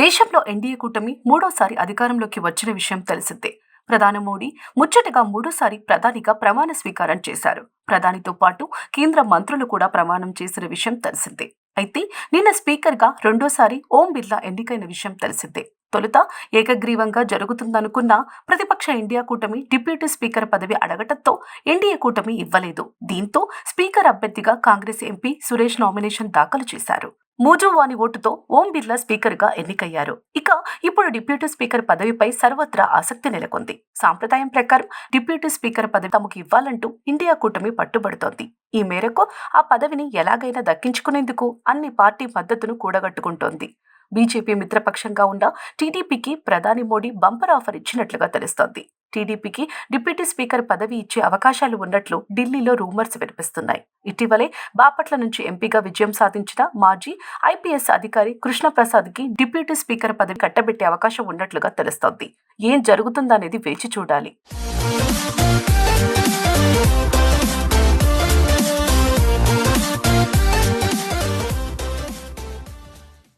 దేశంలో ఎన్డీఏ కూటమి మూడోసారి అధికారంలోకి వచ్చిన విషయం తెలిసిందే. ప్రధాని మోడీ ముచ్చటగా మూడోసారి ప్రధానిగా ప్రమాణ స్వీకారం చేశారు. ప్రధానితో పాటు కేంద్ర మంత్రులు కూడా ప్రమాణం చేసిన విషయం తెలిసిందే. అయితే నిన్న స్పీకర్గా రెండోసారి ఓం బిర్లా ఎన్నికైన విషయం తెలిసిందే. తొలుత ఏకగ్రీవంగా జరుగుతుందనుకున్న ప్రతిపక్ష ఇండియా కూటమి డిప్యూటీ స్పీకర్ పదవి అడగటంతో ఎన్డీఏ కూటమి ఇవ్వలేదు. దీంతో స్పీకర్ అభ్యర్థిగా కాంగ్రెస్ ఎంపీ సురేష్ నామినేషన్ దాఖలు చేశారు. మూజువాని ఓటుతో ఓం బిర్లా స్పీకర్గా ఎన్నికయ్యారు. ఇక ఇప్పుడు డిప్యూటీ స్పీకర్ పదవిపై సర్వత్రా ఆసక్తి నెలకొంది. సాంప్రదాయం ప్రకారం డిప్యూటీ స్పీకర్ పదవి తమకు ఇవ్వాలంటూ ఇండియా కూటమి పట్టుబడుతోంది. ఈ మేరకు ఆ పదవిని ఎలాగైనా దక్కించుకునేందుకు అన్ని పార్టీ మద్దతును కూడగట్టుకుంటోంది. బీజేపీ మిత్రపక్షంగా ఉన్న టీడీపీకి ప్రధాని మోడీ బంపర్ ఆఫర్ ఇచ్చినట్లుగా తెలుస్తోంది. టీడీపీకి డిప్యూటీ స్పీకర్ పదవి ఇచ్చే అవకాశాలు ఉన్నట్లు ఢిల్లీలో రూమర్స్ వినిపిస్తున్నాయి. ఇటీవలే బాపట్ల నుంచి ఎంపీగా విజయం సాధించిన మాజీ ఐపీఎస్ అధికారి కృష్ణప్రసాద్కి డిప్యూటీ స్పీకర్ పదవి కట్టబెట్టే అవకాశం ఉన్నట్లుగా తెలుస్తోంది. ఏం జరుగుతుందనేది వేచి చూడాలి.